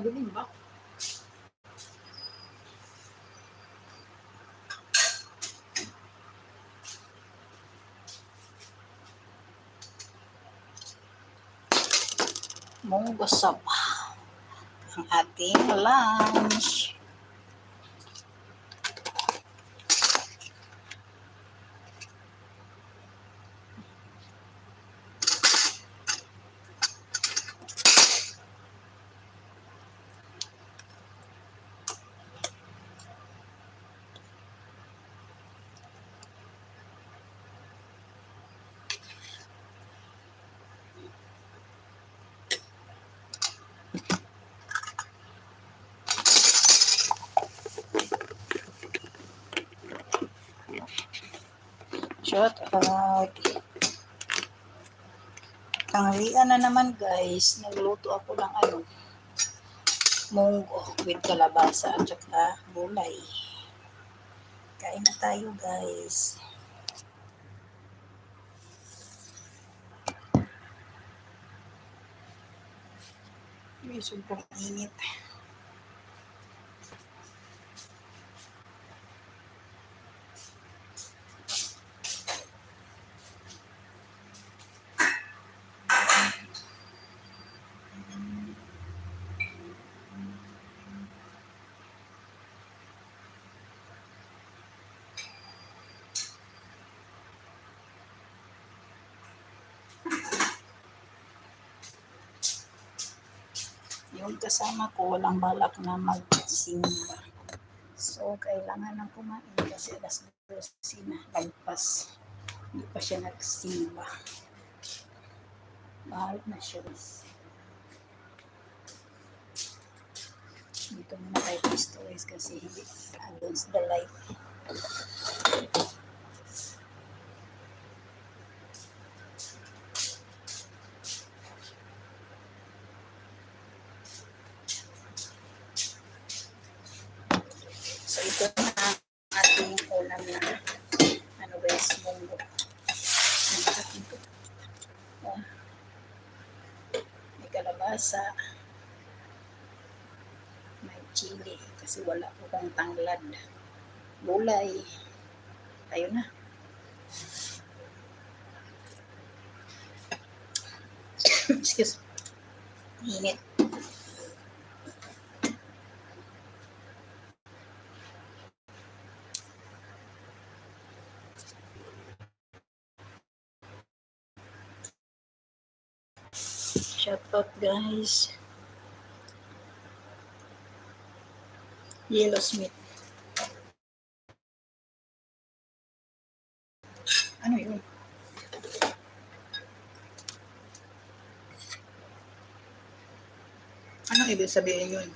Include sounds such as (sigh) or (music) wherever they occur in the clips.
Madilim ba? Munggo sapa ang ating lunch. Shout out. Tanghalian na naman guys. Nagluto ako ng ano, munggo with kalabasa at saka gulay. Kain na tayo guys. May sobrang init. Yung kasama ko walang balak na magsimba. So, kailangan nang kumain kasi alas 12 na lagpas. Hindi pa siya nagsimba. Mahal na siya. Dito muna tayo guys kasi hindi against the light. So ito na ang ating ulam na ano guys, munggo. Oh. May kalabasa. May chili kasi wala po kong tanglad. Gulay. Tayo na. (coughs) Excuse. Init. Shout out guys. Yellow Smith. Ano yun? Ano ibig sabihin yun?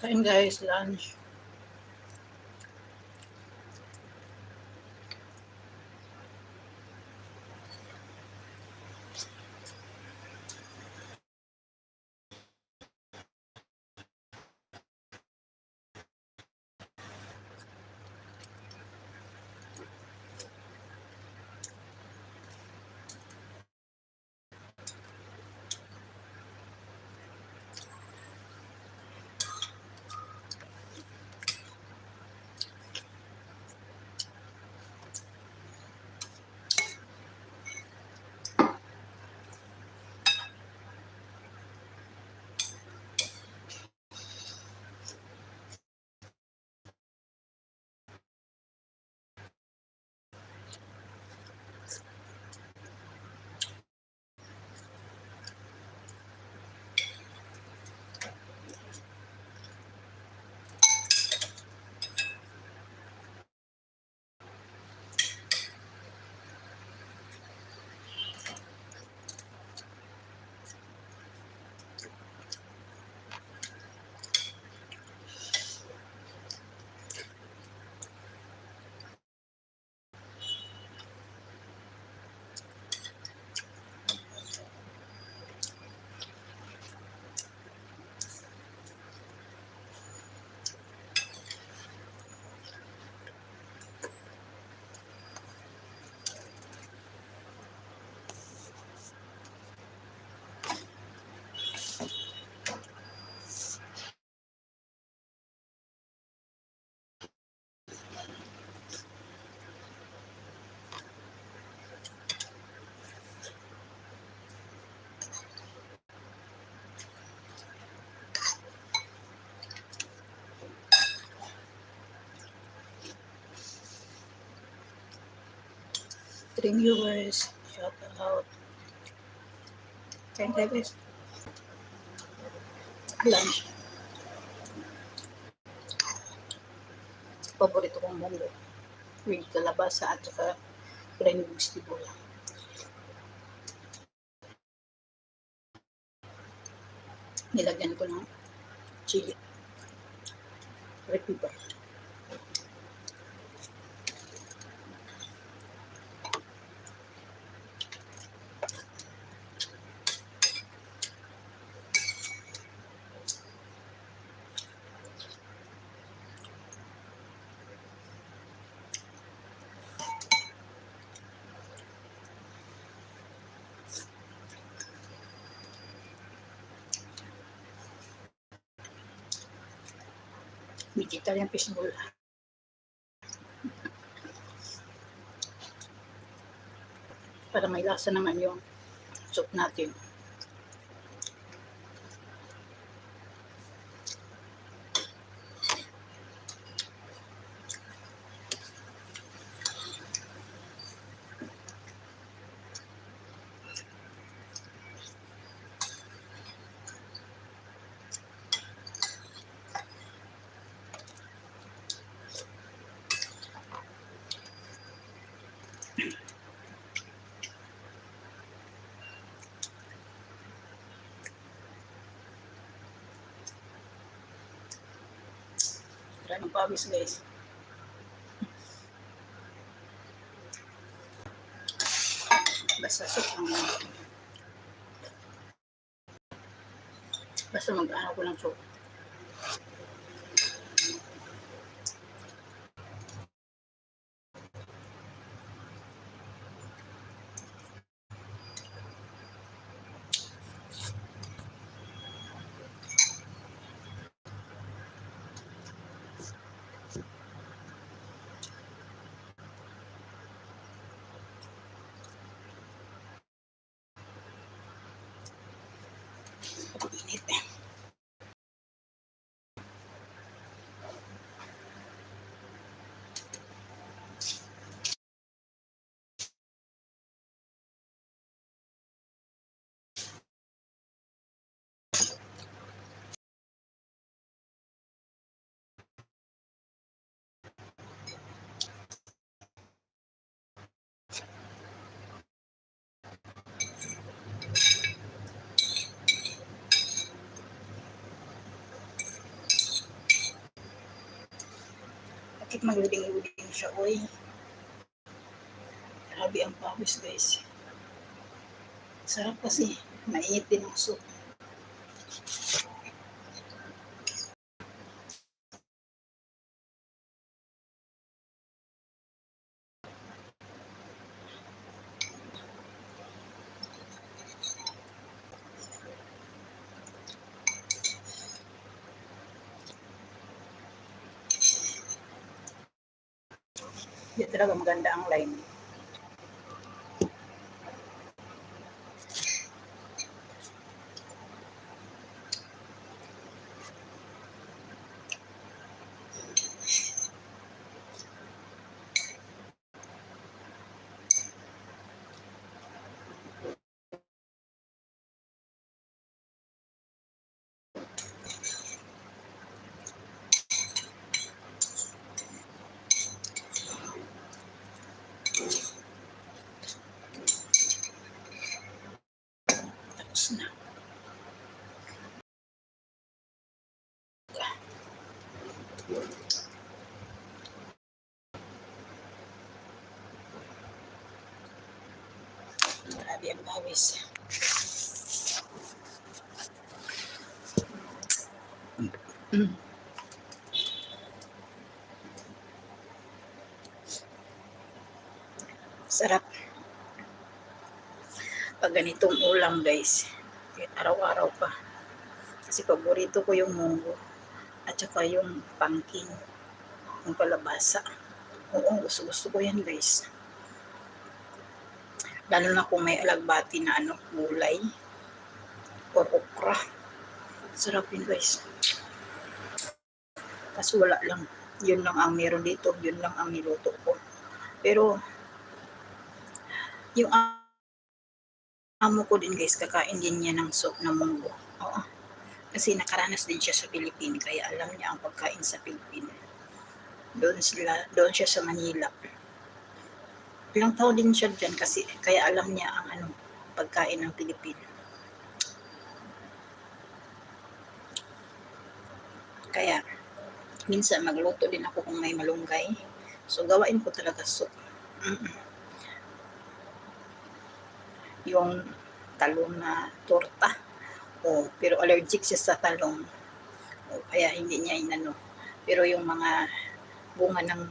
Kain guys, lunch. Stream viewers, shout out. Thank you guys. Lunch. Paborito kong munggo. With kalabasa at saka plain vegetable. Nilagyan ko ng chili. Red pepper. Vegetarian fishbowl. Para may lasa naman yung soup natin. Tara ng pawis guys. Basta soup ang Basta mag-ano ko ng soup. Bakit magluding-luding siya, oy? Grabe ang pawis, guys. Sarap kasi. Mainit din ang soup. Talaga maganda ang line. Tapos na. Mm. Sarap. Pag ganitong ulam guys, kahit araw-araw pa. Kasi paborito ko yung munggo at saka yung pumpkin, yung kalabasa. Oo, gusto-gusto ko yan guys. Lalo na kung may alagbati na ano, gulay or okra. Sarap yun guys. Kaso wala lang. Yun lang ang meron dito. Yun lang ang niluto ko. Pero Yung amo ko din guys, kakain din niya ng soup na munggo. Oo. Kasi nakaranas din siya sa Pilipinas, kaya alam niya ang pagkain sa Pilipinas. Doon sila, doon siya sa Manila. Ilang taon din siya dyan kasi kaya alam niya ang ano, pagkain ng Pilipinas. Kaya, minsan magluto din ako kung may malunggay. So, gawain ko talaga soup. Mm-mm. Yung talong na torta. O, pero allergic siya sa talong. O, kaya hindi niya inano. Pero yung mga bunga ng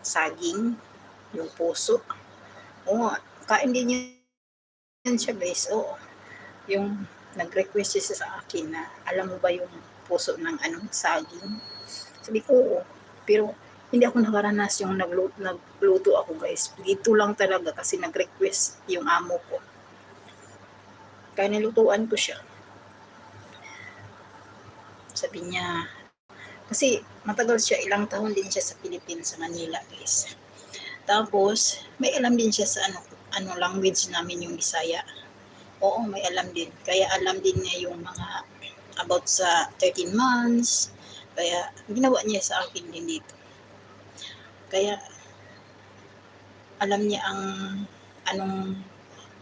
saging, yung puso, o, kain din niya yan siya guys. Oo. Yung nag-request siya sa akin na alam mo ba yung puso ng anong saging? Sabi ko, oo. Pero hindi ako nakaranas yung nagluto, nagluto ako guys. Dito lang talaga kasi nag-request yung amo ko. Kaya nilutuan ko siya. Sabi niya, kasi matagal siya, ilang taon din siya sa Pilipinas, sa Manila guys. Tapos, may alam din siya sa ano, ano language namin yung Bisaya. Oo, may alam din. Kaya alam din niya yung mga about sa 13 months. Kaya ginawa niya sa akin din dito. Kaya alam niya ang anong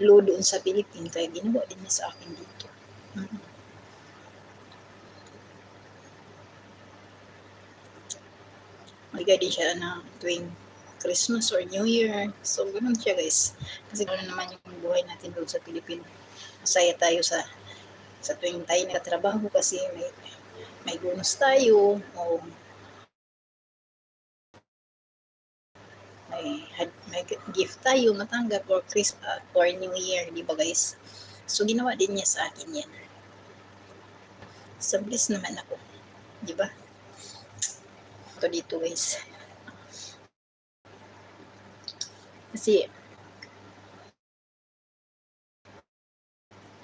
law doon sa Philippines. Kaya ginawa din niya sa akin dito. Mhm. Magigay din siya ng tuwing Christmas or New Year. So, ganun siya guys. Kasi gano'n naman yung buhay natin doon sa Pilipinas. Masaya tayo sa sa tuwing tayo nakatrabaho kasi may may bonus tayo o may, may gift tayo matanggap for Christmas uh, for New Year, di ba guys? So, ginawa din niya sa akin yan. So, blessed naman ako. Di ba? Ito dito guys. Kasi,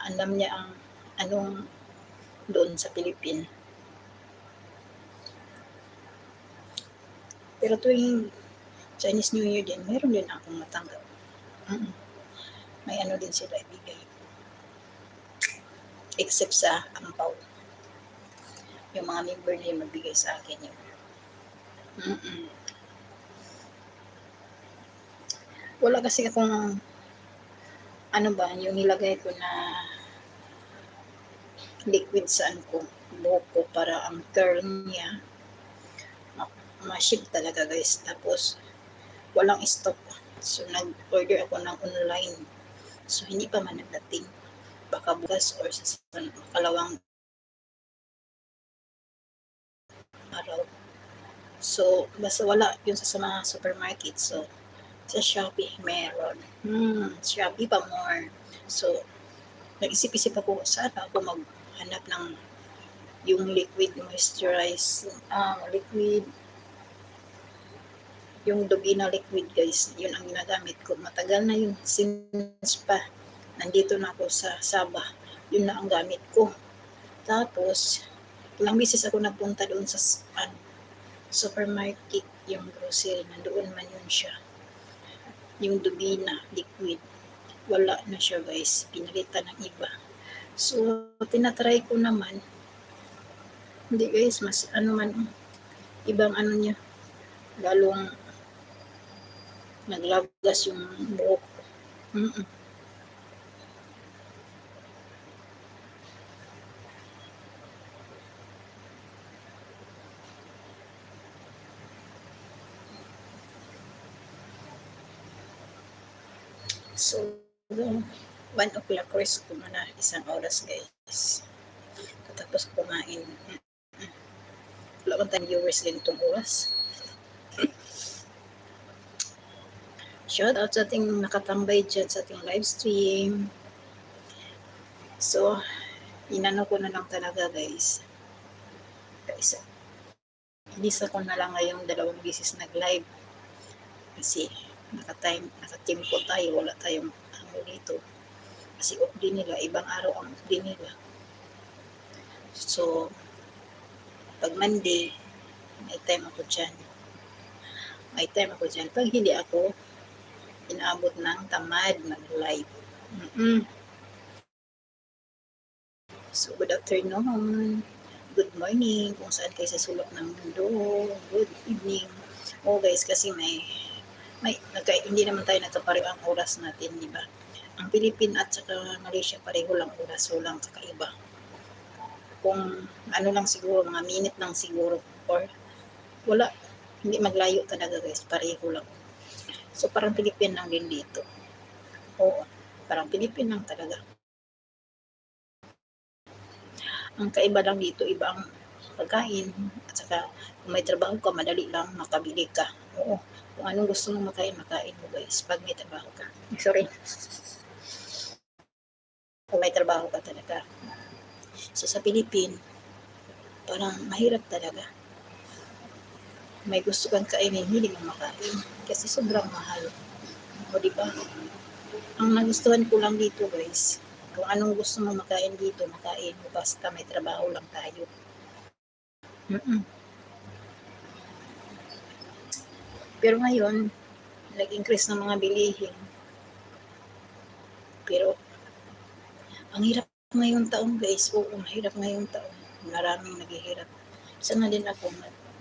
alam niya ang anong doon sa Philippines. Pero tuwing Chinese New Year din, meron din akong matanggap. Mm. May ano din sila ibigay. Except sa ampaw. Yung mga member na magbigay sa akin yun. Mm-mm. Wala kasi akong ano ba, yung nilagay ko na liquid sa ano ko, buhok ko para ang curl niya ma- ma-ship talaga guys. Tapos, walang stock. So, nag-order ako ng online. So, hindi pa man nagdating. Baka bukas or sa sa- kalawang araw. So, basta wala yun sa, sa mga supermarket. So, sa Shopee meron. Hmm, Shopee pa more. So, nag-isip-isip ako, saan ako maghanap ng yung liquid moisturize, ah, liquid, yung Dubina liquid guys, yun ang ginagamit ko. Matagal na yun, since pa, nandito na ako sa Sabah, yun na ang gamit ko. Tapos, ilang beses ako nagpunta doon sa ano, supermarket, yung grocery, nandoon man yun siya. Yung Dubina liquid, wala na siya guys, pinalitan ng iba. So, tinatry ko naman, hindi guys, mas ano man, ibang ano niya, lalong naglagas yung buhok. Mm-mm. So, 1 o'clock rest ko muna isang oras guys. Katapos kumain. Wala kang tayong viewers ganitong oras. Shout out sa ating nakatambay dyan sa ating live stream. So, inano ko na lang talaga guys. Guys, isa ko na lang ngayong dalawang bisis nag-live. Kasi naka-time, naka-team ko tayo, wala tayong ano dito. Kasi off din nila, ibang araw ang off din nila. So, pag Monday, may time ako dyan. May time ako dyan. Pag hindi ako, inaabot ng tamad mag-live. Mm-mm. So, good afternoon. Good morning kung saan kayo sa sulok ng mundo. Good evening. Oh guys, kasi may may nagka, hindi naman tayo nagkapareho ang oras natin, di ba? Ang Philippine at saka Malaysia pareho lang oras, walang kakaiba. Kung ano lang siguro, mga minute lang siguro or wala, hindi maglayo talaga guys, pareho lang. So parang Philippine lang din dito. Oo, parang Philippine lang talaga. Ang kaiba lang dito, iba ang pagkain. At saka, kung may trabaho ka, madali lang makabili ka. Oo. Kung anong gusto mong makain, makain mo guys. Pag may trabaho ka. Sorry. Kung may trabaho ka talaga. So, sa Philippine, parang mahirap talaga. May gusto kang kainin, hindi mo makain. Kasi sobrang mahal. O, di ba? Ang nagustuhan ko lang dito, guys, kung anong gusto mo makain dito, makain mo. Basta may trabaho lang tayo. Mm-mm. Pero ngayon, nag-increase ng mga bilihin. Pero, ang hirap ngayong taon guys. Oo, mahirap ngayong taon. Maraming naghihirap. Sana din ako,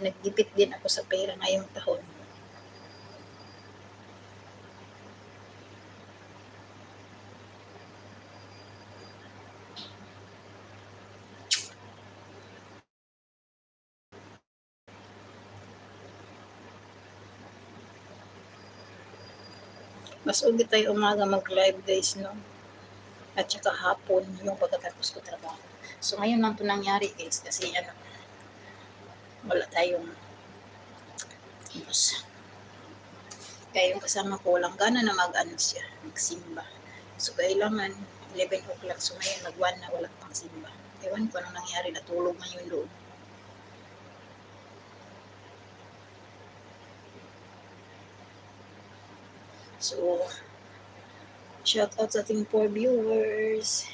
naggipit din ako sa pera ngayong taon. Mas ugi tayo umaga mag-live guys, no? At saka hapon, yung pagkatapos ko trabaho. So ngayon lang to nangyari guys, kasi ano, wala tayong mas kaya yung kasama ko, walang gana na mag-ano siya, magsimba. So kailangan, 11 o'clock, so ngayon nag-1 na wala pang simba. Ewan ko anong nangyari, natulog ngayon doon. So, shout out sa ating poor viewers.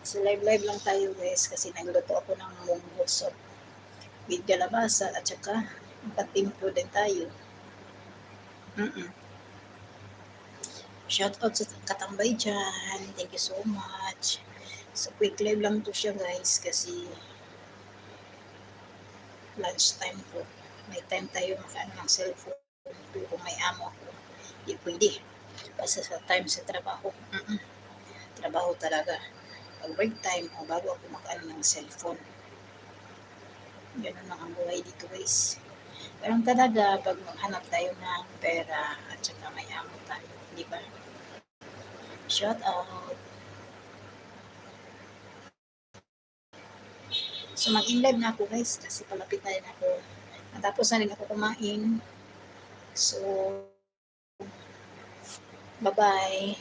So, live-live lang tayo guys kasi nagluto ako ng munggo soup with galabasa at saka nakatimplo din tayo. Mm-mm. Shout out sa katambay dyan. Thank you so much. So, quick live lang to siya guys kasi lunch time ko. May time tayo makaano ng cellphone. Kung may amo ako hindi pwede. Basta sa time sa trabaho. Mm-mm. Trabaho talaga. Pag break time, o bago ako makaano ng cellphone. Ganun lang ang buhay dito guys. Pero talaga, pag maghanap tayo ng pera at saka may amo tayo, di ba? Shout out. So mag-in-live na ako guys kasi palapit na rin ako. Natapos na rin ako kumain. So, Bye-bye.